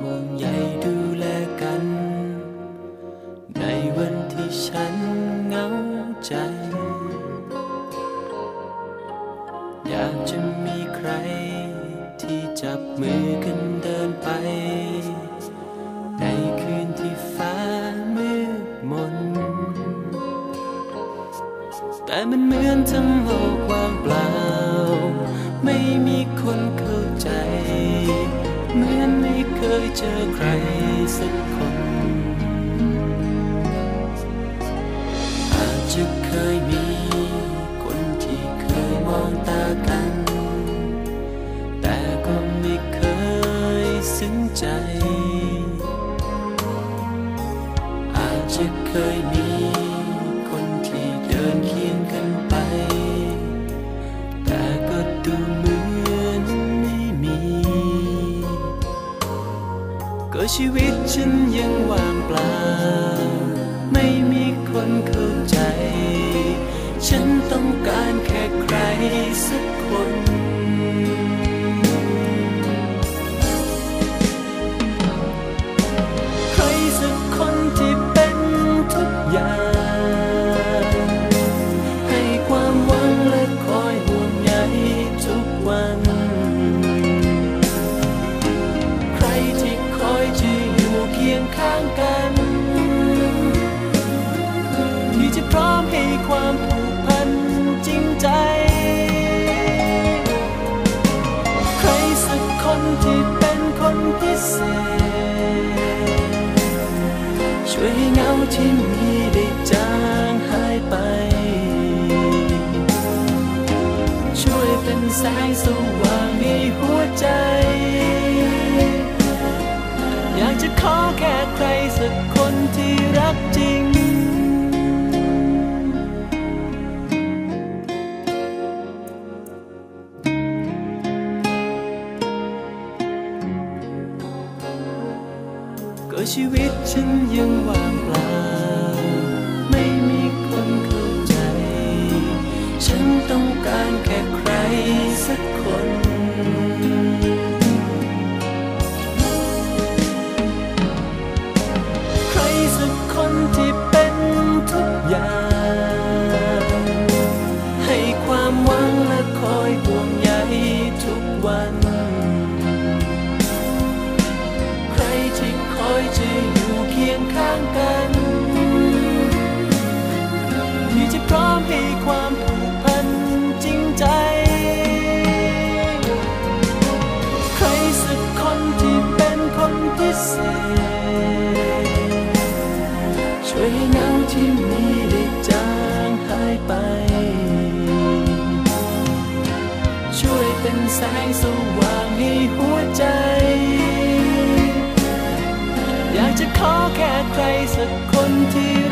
ห่วงใยดูแลกัน ในวันที่ฉันเหงาใจ อยากจะมีใคร ที่จับมือกันเดินไป ในคืนที่ฟ้ามืดมน แต่มันเหมือนทั้งโล เจอใครสักคนอาจจะเคยมีคนที่เคยมองตากัน แต่ก็ไม่เคยซึ้งใจ อาจจะเคยมีคนที่เดินเคียง ชีวิตฉันยังว่างเปล่า นที่เป็นคนพิเศษ ช่วยให้เงาที่มีได้จางหายไป ช่วยเป็นแสงสว่างในหัวใจ อยากจะขอแค่ใครสักคน ก็ชีวิตฉันยังว่างเปล่า อยจะอยู่เคียงข้างกัน ที่จะพร้อมให้ความผูกพันจริงใจ ใครสักคนที่เป็นคนพิเศษ ช่วยให้เงาที่มีได้จางหายไป ช่วยเป็นแสงสว่างให้หัวใจ อยากจะขอแค่ใครสักคนที่